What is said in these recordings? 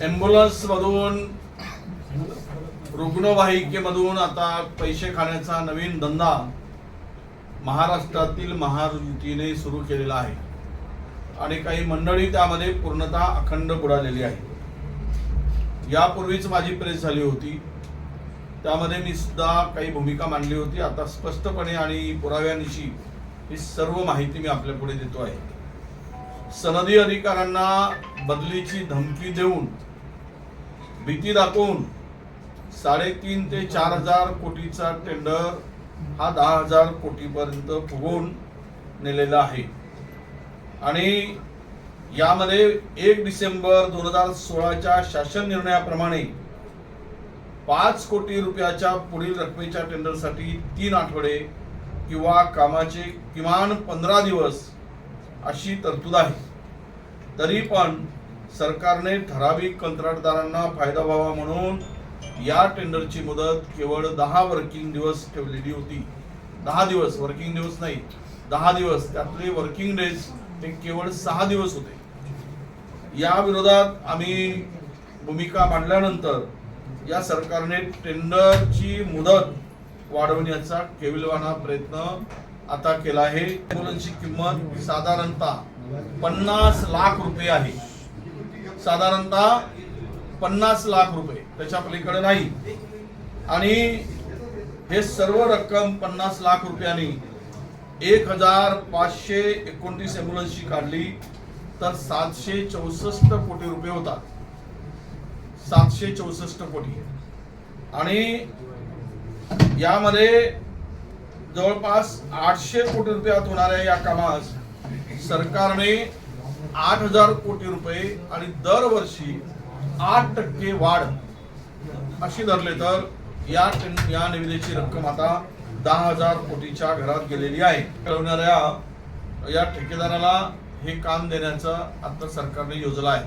Ambulance मधून रुग्णवाहिकेमधून आता पैसे खाण्याचा नवीन धंदा महाराष्ट्रातील महायुतीने सुरू केलेला आहे. आणि काही मंडळी त्यामध्ये पूर्णतः अखंड बुडालेली आहे यापूर्वीच माझी प्रेस झाली होती. त्यामध्ये मी सुद्धा काही भूमिका मांडली होती. आता स्पष्टपणे आणि पुराव्यानिशी ही सर्व माहिती मी आपल्या पुढे देतो आहे. सनदी अधिकाऱ्यांना बदलीची धमकी देऊन भीती दाखवून साडेतीन ते चार हजार कोटीचा टेंडर हा दहा हजार कोटीपर्यंत फुगवून नेलेला आहे. आणि यामध्ये एक डिसेंबर दोन हजार सोळाच्या शासन निर्णयाप्रमाणे पाच कोटी रुपयाच्या पुढील रकमेच्या टेंडरसाठी तीन आठवडे किंवा कामाचे किमान पंधरा दिवस अशी तरतूद आहे. तरी पण सरकारने ठराविक कंत्राटदारांना फायदा व्हावा म्हणून या टेंडरची मुदत केवळ दहा वर्किंग दिवस ठेवलेली होती. दहा दिवस वर्किंग दिवस नाही दहा दिवस. त्यातले वर्किंग डेज हे केवळ सहा दिवस होते. या विरोधात आम्ही भूमिका मांडल्यानंतर या सरकारने टेंडरची मुदत वाढवण्याचा केविलवाना प्रयत्न आता केला आहे. ॲम्ब्युलन्सची किंमत साधारणतः पन्नास लाख रुपये आहे. साधारणतः पन्नास लाख रुपये. त्याच्या पलीकडे नाही. आणि हे सर्व रक्कम पन्नास लाख रुपयांनी एक हजार पाचशे एकोणतीस ॲम्ब्युलन्सची काढली तर सातशे चौसष्ट कोटी रुपये होतात. सातशे चौसष्ट कोटी. आणि यामध्ये जवळपास आठशे कोटी रुपयात होणाऱ्या या कामास सरकारने आठ हजार कोटी रुपये आणि दरवर्षी आठ टक्के वाढ अशी धरले तर या या निविदेची रक्कम आता दहा हजार कोटीच्या घरात गेलेली आहे. कळवणाऱ्या या ठेकेदाराला हे काम देण्याचं आता सरकारने योजलं आहे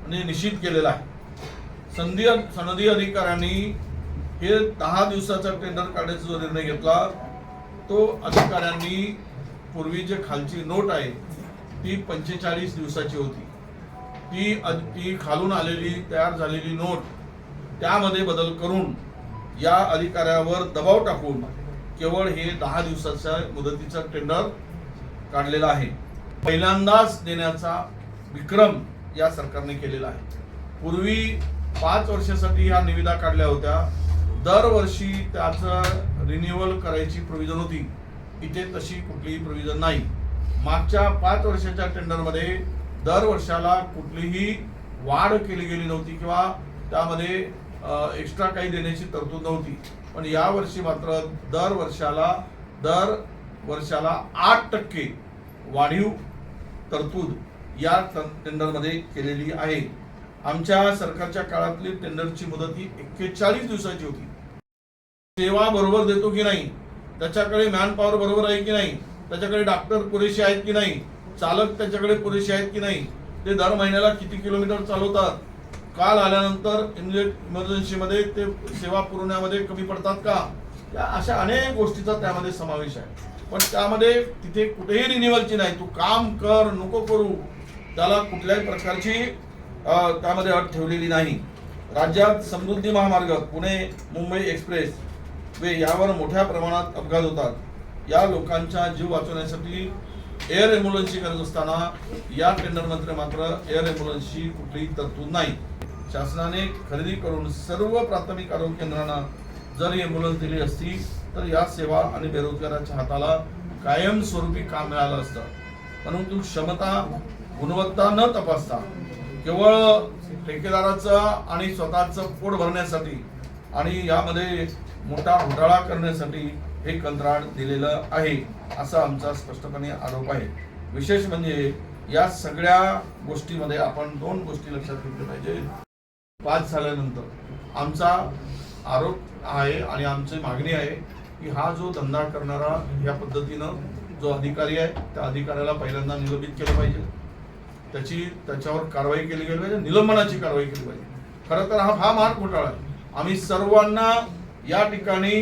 म्हणजे निश्चित केलेलं आहे. संधी सनदी अधिकाऱ्यांनी हे दहा दिवसाचा टेंडर काढण्याचा जो निर्णय घेतला तो अधिकाऱ्यांनी पूर्वी जे खालची नोट आहे ती पंचेचाळीस दिवसाची होती. ती ती खालून आलेली तयार झालेली नोट त्यामध्ये बदल करून या अधिकाऱ्यावर दबाव टाकून केवळ हे दहा दिवसाच्या मुदतीचा टेंडर काढलेला आहे. पहिल्यांदाच देण्याचा विक्रम या सरकारने केलेला आहे. पूर्वी पाच वर्षासाठी ह्या निविदा काढल्या होत्या. दरवर्षी त्याचं रिन्युअल करायची प्रोव्हिजन होती. इथे तशी कुठलीही प्रोव्हिजन नाही. मागच्या पाच वर्षाच्या टेंडरमध्ये दर वर्षाला कुठलीही वाढ केली गेली नव्हती किंवा त्यामध्ये एक्स्ट्रा काही देण्याची तरतूद नव्हती. पण यावर्षी मात्र दर वर्षाला दर वर्षाला आठ टक्के वाढीव तरतूद या टेंडरमध्ये केलेली आहे. आमच्या सरकारच्या काळातली टेंडरची मुदत ही एक्केचाळीस दिवसाची होती. सेवा बरोबर देतो की नाही? त्याच्याकडे मॅन पॉवर बरोबर आहे की नाही? त्याच्याकडे डॉक्टर पुरेसे आहेत की नाही? चालक त्याच्याकडे पुरेसे आहेत की नाही? ते दर महिन्याला किती किलोमीटर चालवतात? काल आल्यानंतर इमर्जन्सीमध्ये ते सेवा पुरवण्यामध्ये कमी पडतात का? या अशा अनेक गोष्टीचा त्यामध्ये समावेश आहे. पण त्यामध्ये तिथे कुठेही रिन्युअलची नाही. तू काम कर नको करू. त्याला कुठल्याही प्रकारची त्यामध्ये अट ठेवलेली नाही. राज्यात समृद्धी महामार्ग पुणे मुंबई एक्सप्रेस. वे यावर मोठ्या प्रमाणात अपघात होतात. या लोकांचा जीव वाचवण्यासाठी एअर ॲम्ब्युलन्सची गरज असताना या टेंडरमध्ये मात्र एअर ॲम्ब्युलन्सची कुठलीही तरतूद नाही. शासनाने खरेदी करून सर्व प्राथमिक आरोग्य केंद्रांना जर ही ॲम्ब्युलन्स दिली असती तर या सेवा आणि बेरोजगाराच्या हाताला कायमस्वरूपी काम मिळालं असतं. परंतु क्षमता गुणवत्ता न तपासता केवळ ठेकेदाराचं आणि स्वतःचं पोट भरण्यासाठी आणि यामध्ये मोठा घोटाळा करण्यासाठी हे कंत्राट दिलेलं आहे असा आमचा स्पष्टपणे आरोप आहे. विशेष म्हणजे या सगळ्या गोष्टीमध्ये आपण दोन गोष्टी लक्षात घेतल्या पाहिजे. पाच झाल्यानंतर आमचा आरोप आहे आणि आमची मागणी आहे की हा जो धंदा करणारा या पद्धतीनं जो अधिकारी आहे त्या अधिकाऱ्याला पहिल्यांदा निलंबित केलं पाहिजे. त्याची त्याच्यावर कारवाई केली गेली पाहिजे निलंबनाची कारवाई केली पाहिजे. खरं तर हा हा महाग घोटाळा आहे. आम्ही सर्वांना या ठिकाणी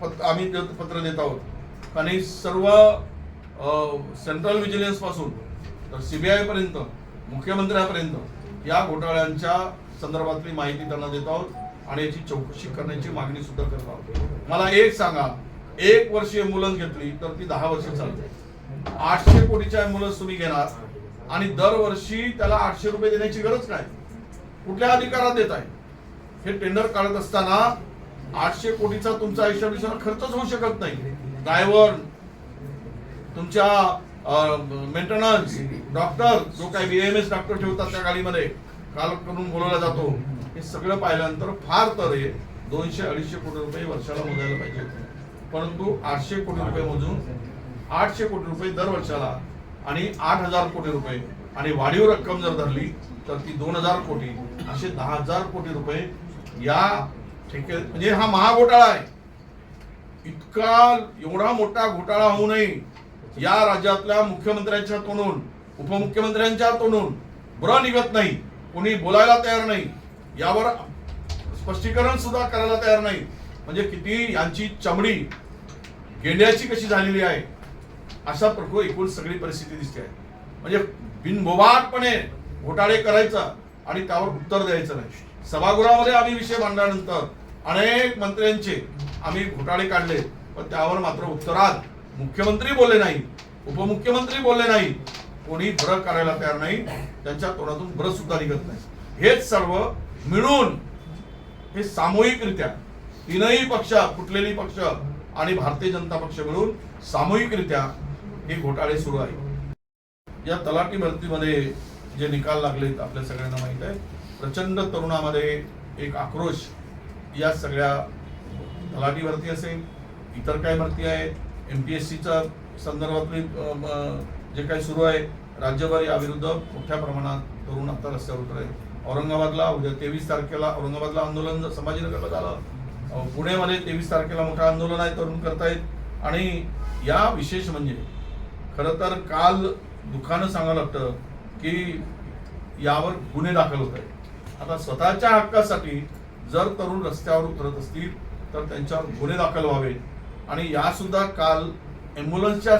पत- आम्ही पत्र देत आहोत आणि सर्व सेंट्रल विजिलन्सपासून तर सीबीआय पर्यंत मुख्यमंत्र्यापर्यंत या घोटाळ्यांच्या संदर्भातली माहिती त्यांना देत आहोत आणि याची चौकशी करण्याची मागणी सुद्धा करत आहोत. मला एक सांगा एक वर्षीय मुलं घेतली तर ती दहा वर्ष चालते. आठशे कोटीच्या मुलं तुम्ही घेणार आणि दरवर्षी त्याला आठशे रुपये देण्याची गरज काय? कुठल्या अधिकारात देत आहे हे टेंडर काढत असताना आठशे कोटीचा तुमचा आयुष्यानुसार खर्चच होऊ शकत नाही. ड्रायव्हर तुमच्या मेंटेनन्स डॉक्टर जो काही बीएमएस डॉक्टर ठेवतात त्या गाडीमध्ये काल करून बोलवला जातो. हे सगळं पाहिल्यानंतर फार तर हे दोनशे अडीचशे कोटी रुपये वर्षाला मोजायला पाहिजे. परंतु आठशे कोटी रुपये मोजून आठशे कोटी रुपये दर वर्षाला आणि आठ हजार कोटी रुपये आणि वाढीव रक्कम जर धरली तर ती दोन हजार कोटी असे दहा हजार कोटी रुपये या ठेके म्हणजे हा महाघोटाळा आहे. इतका एवढा मोठा घोटाळा होऊ नये. या राज्यातल्या मुख्यमंत्र्यांच्या तोंडून उपमुख्यमंत्र्यांच्या तोंडून ब्र निघत नाही. कोणी बोलायला तयार नाही. यावर स्पष्टीकरण सुद्धा करायला तयार नाही. म्हणजे किती यांची चमडी गेंड्याची कशी झालेली आहे अशा प्रकारे एकूण सगळी परिस्थिती दिसते. आहे म्हणजे बिनबोबाटपणे घोटाळे करायचा आणि त्यावर उत्तर द्यायचं नाही. सभागृहामध्ये आम्ही विषय मांडल्यानंतर अनेक मंत्र्यांचे आम्ही घोटाळे काढले. पण त्यावर मात्र उत्तरात मुख्यमंत्री बोलले नाही उपमुख्यमंत्री बोलले नाही. कोणी बरं करायला तयार नाही. त्यांच्या तोंडातून बरं सुद्धा निघत नाही. हेच सर्व मिळून हे सामूहिकरित्या तीनही पक्ष फुटलेली पक्ष आणि भारतीय जनता पक्ष मिळून सामूहिकरित्या हे घोटाळे सुरू आहे या तलाठी भरतीमध्ये जे निकाल लागलेत आपल्या सगळ्यांना माहीत आहे प्रचंड तरुणामध्ये एक आक्रोश या सगळ्या तलाठी भरती असेल इतर काय भरती आहेत एम पी एस सीचा संदर्भातली जे काही सुरू आहे राज्यभर याविरुद्ध मोठ्या प्रमाणात तरुण आता रस्त्यावर उतर आहे औरंगाबादला उद्या तेवीस तारखेला औरंगाबादला आंदोलन संभाजीनगरला झालं पुण्यामध्ये तेवीस तारखेला मोठं आंदोलन आहे तरुण करतायत. आणि या विशेष म्हणजे खरं तर काल दुःखानं सांगावं लागतं की यावर गुन्हे दाखल होत आहेत. आता स्वतःच्या हक्कासाठी जर तरुण रस्त्यावर उतरत असतील तर त्यांच्यावर गुन्हे दाखल व्हावे. आणि यासुद्धा काल ॲम्ब्युलन्सच्या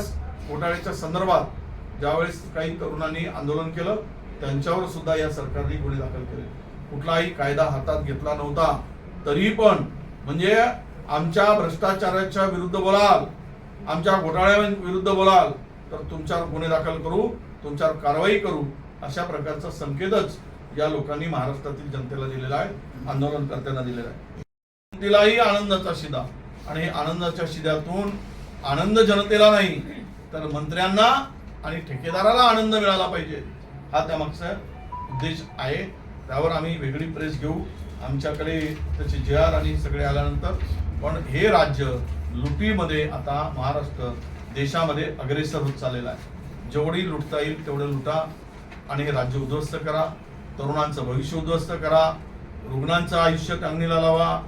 घोटाळ्याच्या संदर्भात ज्यावेळेस काही तरुणांनी आंदोलन केलं त्यांच्यावर सुद्धा या सरकारने गुन्हे दाखल केले. कुठलाही कायदा हातात घेतला नव्हता. तरी पण म्हणजे आमच्या भ्रष्टाचाराच्या विरुद्ध बोलाल आमच्या घोटाळ्या विरुद्ध बोलाल तर तुमच्यावर गुन्हे दाखल करू तुमच्यावर कारवाई करू अशा प्रकारचा संकेतच या लोकांनी महाराष्ट्रातील जनतेला दिलेला आहे आंदोलनकर्त्यांना दिलेला आहे. तिलाही आनंदाचा शिदा. आणि आनंदाच्या शिद्यातून आनंद जनतेला नाही तर मंत्र्यांना आणि ठेकेदाराला आनंद मिळाला पाहिजे. हा त्यामागचा उद्देश आहे. त्यावर आम्ही वेगळी प्रेस घेऊ. आमच्याकडे त्याचे जे आर आणि सगळे आल्यानंतर. पण हे राज्य लुटीमध्ये आता महाराष्ट्र देशामध्ये अग्रेसर होत चाललेला आहे. जेवढी लुटता येईल तेवढं लुटा आणि हे राज्य उद्ध्वस्त करा. तरुणांचं भविष्य उद्ध्वस्त करा रुग्णांचं आयुष्य टांगणीला लावा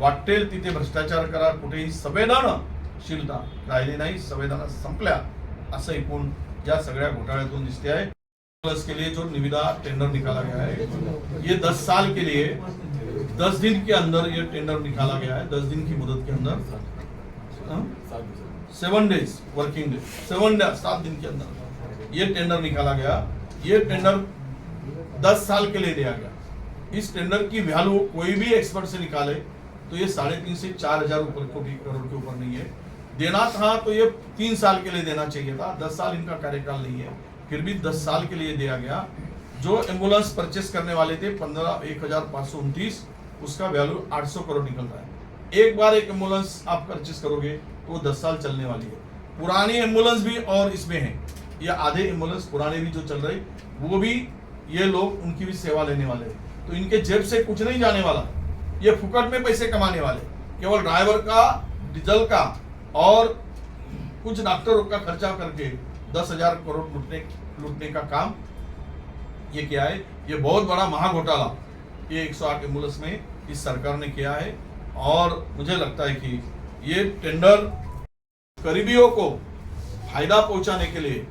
वाटेल तिथे भ्रष्टाचार करा कुठेही संवेदनशीलता राहिली नाही संवेदना संपल्या असं एकूण या सगळ्या घोटाळ्यातून दिसते आहे. प्लस के लिए जो निविदा टेंडर निकाला गया है ये दस साल के लिए दस दिन के अंदर ये टेंडर निकाला गया है दस दिन की मुदत के अंदर। Seven days working day seven day सात दिन के अंदर ये टेंडर निकाला गया। ये टेंडर दस साल के लिए दिया गया। इस टेंडर की वैल्यू कोई भी एक्सपर्ट से निकाले तो ये साढ़े तीन से चार हज़ार ऊपर, कोटी करोड़ के ऊपर नहीं है। देना था तो ये तीन साल के लिए देना चाहिए था। दस साल इनका कार्यकाल नहीं है। फिर भी दस साल के लिए दिया गया। जो एंबुलेंस परचेस करने वाले थे, पंद्रह एक हज़ार पाँच सौ उनतीस, उसका वैल्यू आठ सौ करोड़ निकल रहा है। एक बार एक एंबुलेंस आप परचेस करोगे तो वो दस साल चलने वाली है। पुरानी एंबुलेंस भी और इसमें है। ये आधे एंबुलेंस पुराने भी जो चल रहे, वो भी ये लोग उनकी भी सेवा लेने वाले तो इनके जेब से कुछ नहीं जाने वाला। ये फुकट में पैसे कमाने वाले। केवल ड्राइवर का, डीजल का और कुछ डॉक्टरों का खर्चा करके दस हज़ार करोड़ लूटने लूटने का काम ये किया है। ये बहुत बड़ा महाघोटाला। ये 108 एंबुलेंस में इस सरकार ने किया है। और मुझे लगता है कि ये टेंडर गरीबियों को फ़ायदा पहुँचाने के लिए,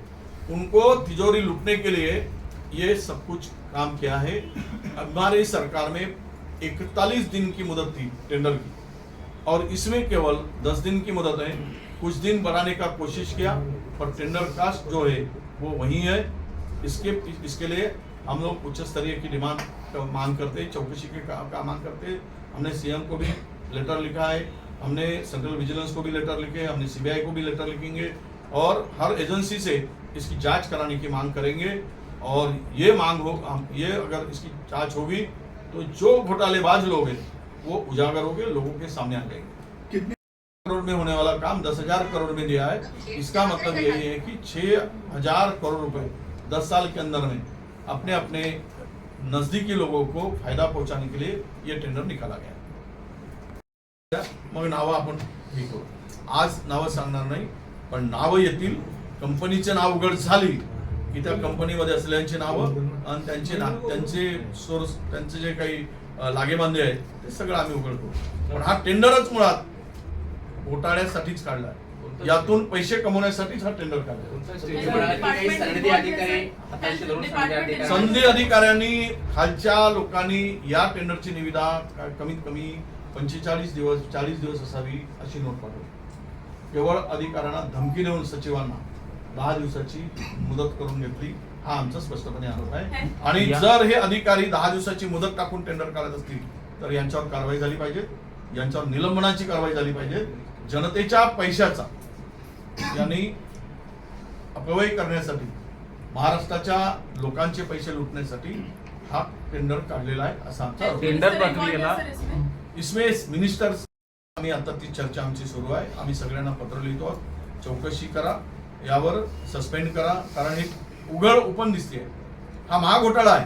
उनको तिजोरी लूटने के लिए ये सब कुछ काम किया है। हमारी सरकार में इकतालीस दिन की मुदत थी टेंडर की। और इसमें केवल दस दिन की मुदत है। कुछ दिन बढ़ाने का कोशिश किया पर टेंडर कास्ट जो है वो वही है। इसके इसके लिए हम लोग उच्च स्तरीय की डिमांड का मांग करते चौकसी के का, का मांग करते हमने सीएम को भी लेटर लिखा है। हमने सेंट्रल विजिलेंस को भी लेटर लिखे हमने सीबीआई को भी लेटर लिखेंगे। और हर एजेंसी से इसकी जाँच कराने की मांग करेंगे। और ये मांग हो हम ये अगर इसकी जांच होगी तो जो घोटालेबाज लोग हैं वो उजागर होंगे लोगों के सामने आ जाएंगे। कितने करोड़ में होने वाला काम दस हजार करोड़ में दिया है। इसका मतलब यही है कि छह हजार करोड़ रुपए दस साल के अंदर में अपने अपने नजदीकी लोगों को फायदा पहुंचाने के लिए ये टेंडर निकाला गया मग नावं आपण हे। करू आज नावं सांगणार नाही पण नावं येतील. कंपनीचे नाव उघड झाली की त्या कंपनीमध्ये असलेल्यांची नावं आणि त्यांचे ना त्यांचे सोर्स त्यांचे जे काही लागेबांधे आहेत ते सगळं आम्ही उघड करू पण हा टेंडरच मुळात घोटाळ्यासाठीच काढला यातून पैसे कमवण्यासाठीच हा टेंडर काढला सनदी संधी अधिकाऱ्यांनी खालच्या लोकांनी या टेंडरची निविदा कमीत कमी पंचेचाळीस दिवस चाळीस दिवस असावी अशी नोट पाठवली. केवळ अधिकाऱ्यांना धमकी देऊन सचिवांना दहा दिवसाची मुदत करून घेतली हा आमचा स्पष्टपणे आरोप आहे. आणि जर हे अधिकारी दहा दिवसाची मुदत टाकून टेंडर काढत असतील तर यांच्यावर कारवाई झाली पाहिजे. यांच्यावर निलंबनाची कारवाई झाली पाहिजे. जनतेच्या पैशाचा यांनी अपव्यय करण्यासाठी महाराष्ट्राच्या लोकांचे पैसे लुटण्यासाठी हा टेंडर काढलेला आहे असा आमचा. टेंडर प्रक्रियेला इसमें. मिनिस्टर आम्ही आता ती चर्चा आमची सुरू आहे. आम्ही सगळ्यांना पत्र लिहितो. आहोत. चौकशी करा. यावर सस्पेंड करा. कारण हे उघड ओपन दिसते हा महाघोटाळा आहे.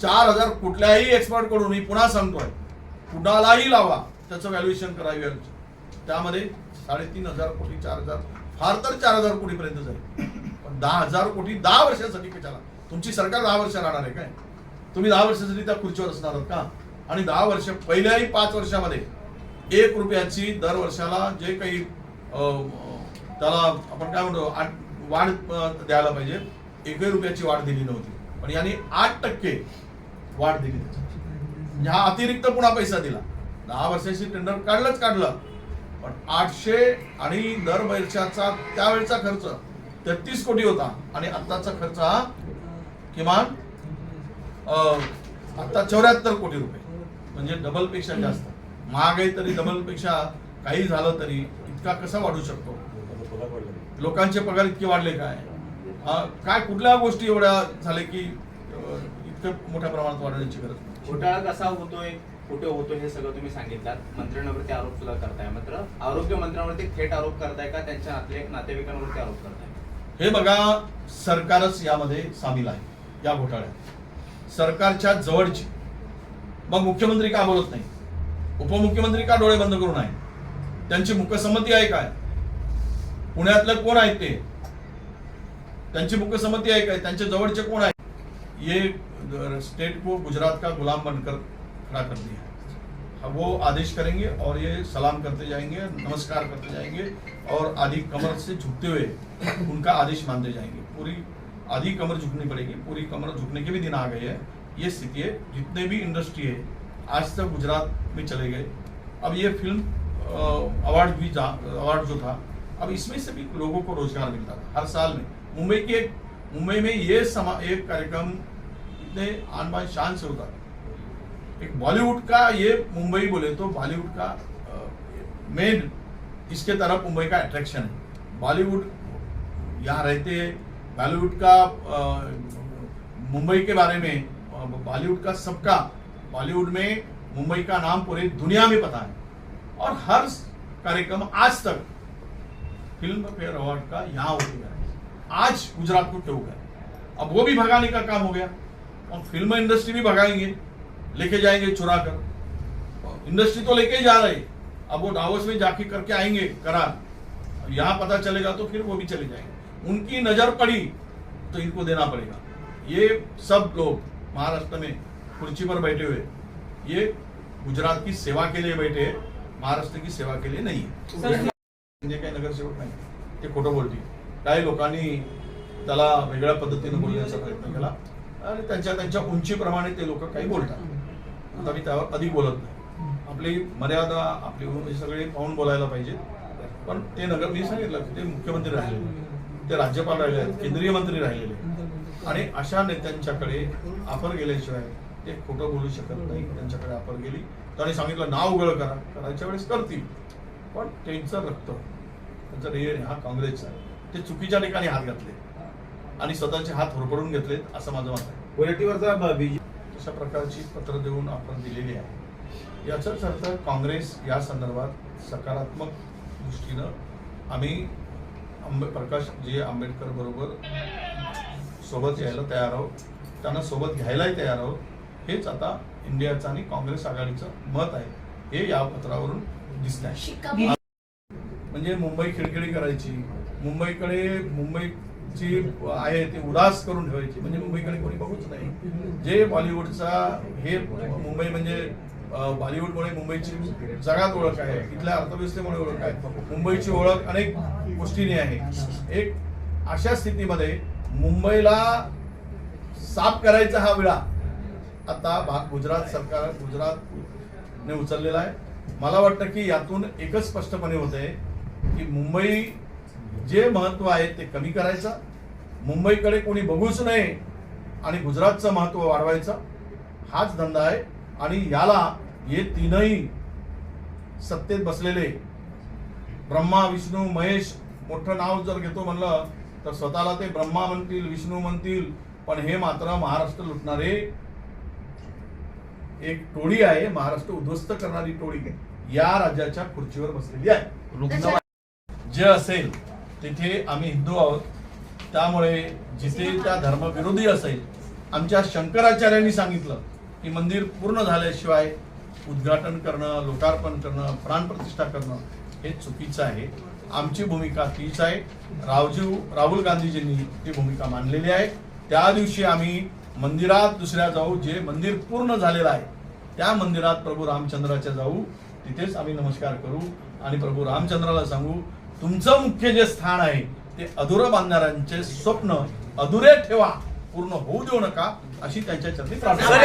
चार हजार कुठल्याही एक्सपर्टकडून मी पुन्हा सांगतोय कुणालाही लावा. त्याचं व्हॅल्युएशन करावी त्यामध्ये साडेतीन हजार कोटी चार हजार फार तर चार हजार कोटीपर्यंत जाईल. पण दहा हजार कोटी दहा वर्षासाठी कशाला? तुमची सरकार दहा वर्ष राहणार आहे काय? तुम्ही दहा वर्षासाठी त्या खुर्चीवर असणार आहात का? आणि दहा वर्ष पहिल्याही पाच वर्षामध्ये एक रुपयाची दर वर्षाला जे काही अं, त्याला आपण काय म्हणतो आठ वाढ द्यायला पाहिजे. एकही रुपयाची वाढ दिली नव्हती. पण यांनी आठ टक्के वाढ दिली त्याच्यात. म्हणजे हा अतिरिक्त पुन्हा पैसा दिला. दहा वर्षाची टेंडर काढलंच काढलं. पण आठशे आणि दर वर्षाचा त्यावेळचा खर्च तेहतीस कोटी होता. आणि आत्ताचा खर्च हा किमान आत्ता आता चौऱ्याहत्तर कोटी रुपये. म्हणजे डबलपेक्षा जास्त. महागाई तरी डबलपेक्षा काही झालं तरी इतका कसा वाढू शकतो? लोकांचे पगार इतके वाढले काय? काय कुठल्या गोष्टी एवढ्या झाल्या की इतकं मोठ्या प्रमाणात वाढण्याची गरज. घोटाळा कसा होतोय कुठे होतोय हे सगळं तुम्ही सांगितलं मंत्र्यांवरती आरोप सुद्धा करताय मात्र आरोग्य मंत्र्यांवरती थेट आरोप करताय का? त्यांच्या नातले नातेवाईकांवरती आरोप करताय? हे बघा सरकारच यामध्ये सामील आहे या घोटाळ्यात. सरकारच्या जवळची मग मुख्यमंत्री का बोलत नाही? उपमुख्यमंत्री का डोळे बंद करून आहे त्यांची मुख्यसंमती आहे काय? पुण्यातलं कोण आहेत ते? त्यांची मुख्यसंमती आहे काय? त्यांच्या जवळचे कोण आहे? ये स्टेट को गुजरात का गुलाम बनकर खड़ा कर दिया अब वो आदेश करेंगे और ये सलाम करते जाएँगे, नमस्कार करते जाएँगे और आधी कमर से झुकते हुए उनका आदेश मानते जाएँगे। पूरी आधी कमर झुकनी पड़ेगी, पूरी कमर झुकने के भी दिन आ गए हैं। ये स्थिति है, जितने भी इंडस्ट्री है, आज तक गुजरात में चले गए। अब ये फ़िल्म अवार्ड भी अवार्ड जो था अब इसमें से भी लोगों को रोज़गार मिलता था, हर साल में। मुंबई के, मुंबई में ये समा एक कार्यक्रम इतने आन बान शान से होता था। एक बॉलीवुड का ये मुंबई बोले तो बॉलीवुड का मेन इसके तरफ़ मुंबई का अट्रैक्शन है। बॉलीवुड यहाँ रहते हैं बॉलीवुड का मुंबई के बारे में बॉलीवुड का सबका, बॉलीवुड में मुंबई का नाम पूरे दुनिया में पता है। और हर कार्यक्रम आज तक फ़िल्म फेयर अवार्ड का यहाँ हो। गया आज गुजरात को क्यों गया? अब वो भी भगाने का काम हो गया। और फ़िल्म इंडस्ट्री भी भगाएँगे, लेके जाएँगे चुरा कर। इंडस्ट्री तो लेके ही जा रहे। अब वो डावस में जाके करके आएँगे, करार। यहाँ पता चलेगा तो फिर वो भी चले जाएँगे। उनकी नज़र पड़ी तो इनको देना पड़ेगा। ये सब लोग महाराष्ट्र में कुर्सी पर बैठे हुए, ये गुजरात की सेवा के लिए बैठे हैं, महाराष्ट्र की सेवा के लिए नहीं है। जे काही नगरसेवक नाही ते खोटं बोलतील. काही लोकांनी त्याला वेगळ्या पद्धतीने बोलण्याचा प्रयत्न केला. आणि त्यांच्या त्यांच्या उंचीप्रमाणे ते लोक काही बोलतात. आता मी त्यावर अधिक बोलत नाही. आपली मर्यादा आपली म्हणजे सगळे पाहून बोलायला पाहिजे. पण ते नगर मी सांगितलं ते मुख्यमंत्री राहिले. ते राज्यपाल राहिले आहेत केंद्रीय मंत्री राहिलेले आणि अशा नेत्यांच्याकडे आपण गेल्याशिवाय ते खोटं बोलू शकत नाही. त्यांच्याकडे आपण गेली. त्यांनी सांगितलं नाव उघड करा. करायच्या वेळेस करतील. पण त्यांचं रक्त त्यांचा डीएनए हा काँग्रेसचा आहे. ते चुकीच्या ठिकाणी हात घातले. आणि स्वतःचे हात होरपडून घेतलेत असं माझं मत आहे. वरटीवरचा अशा प्रकारची पत्र देऊन आपण दिलेली आहे. याचाच अर्थ काँग्रेस या संदर्भात सकारात्मक दृष्टीनं आम्ही आंबे प्रकाश जे आंबेडकर बरोबर सोबत यायला तयार आहोत त्यांना सोबत घ्यायलाही तयार आहोत हेच आता इंडियाचं आणि काँग्रेस आघाडीचं मत आहे. हे या पत्रावरून दिसत आहे म्हणजे मुंबई खिळखिळी करायची मुंबईकडे मुंबईची आहे ते उदास करून ठेवायची म्हणजे मुंबईकडे कोणी बघूच नाही. जे बॉलिवूडचा हे मुंबई म्हणजे बॉलिवूडमुळे मुंबईची जगात ओळख आहे इथल्या अर्थव्यवस्थेमुळे ओळख आहे. मुंबईची ओळख अनेक गोष्टींनी आहे. एक अशा स्थितीमध्ये मुंबईला साफ करायचा हा विळा. आता भा- गुजरात सरकार ने उचललेला आहे. मला वाटतं की यातून एकच स्पष्टपणे होते की मुंबई जे महत्त्व आहे ते कमी करायचं मुंबईकडे कोणी बघूच नये आणि गुजरातचं महत्त्व वाढवायचं हाच धंदा आहे. आणि याला हे तीनही सत्तेत बसलेले ब्रह्मा विष्णू महेश मोठं नाव जर घेतो म्हणलं तर स्वतःला ते ब्रह्मा म्हणतील विष्णू म्हणतील पण हे मात्र महाराष्ट्र लुटणारे एक टोळी आहे महाराष्ट्र उद्ध्वस्त करणारी टोळी या राज्याच्या खुर्चीवर बसलेली आहे. रुग्ण जे असेल तिथे आम्ही हिंदू आहोत. त्यामुळे जिथे त्या धर्मविरोधी असेल आमच्या शंकराचार्यांनी सांगितलं की मंदिर पूर्ण झाल्याशिवाय उद्घाटन करणं लोकार्पण करणं प्राणप्रतिष्ठा करणं हे चुकीचं आहे. आमची भूमिका तीच आहे. रावजीव राहुल गांधीजींनी ती भूमिका मांडलेली आहे. त्या दिवशी आम्ही मंदिरात दुसऱ्या जाऊ जे मंदिर पूर्ण झालेलं आहे त्या मंदिरात प्रभू रामचंद्राच्या जाऊ तिथेच आम्ही नमस्कार करू आणि प्रभू रामचंद्राला सांगू तुमचं मुख्य जे स्थान आहे ते अधुरं बांधणाऱ्यांचे स्वप्न अधुरे ठेवा पूर्ण होऊ देऊ नका अशी त्यांच्या चरणी प्रार्थना.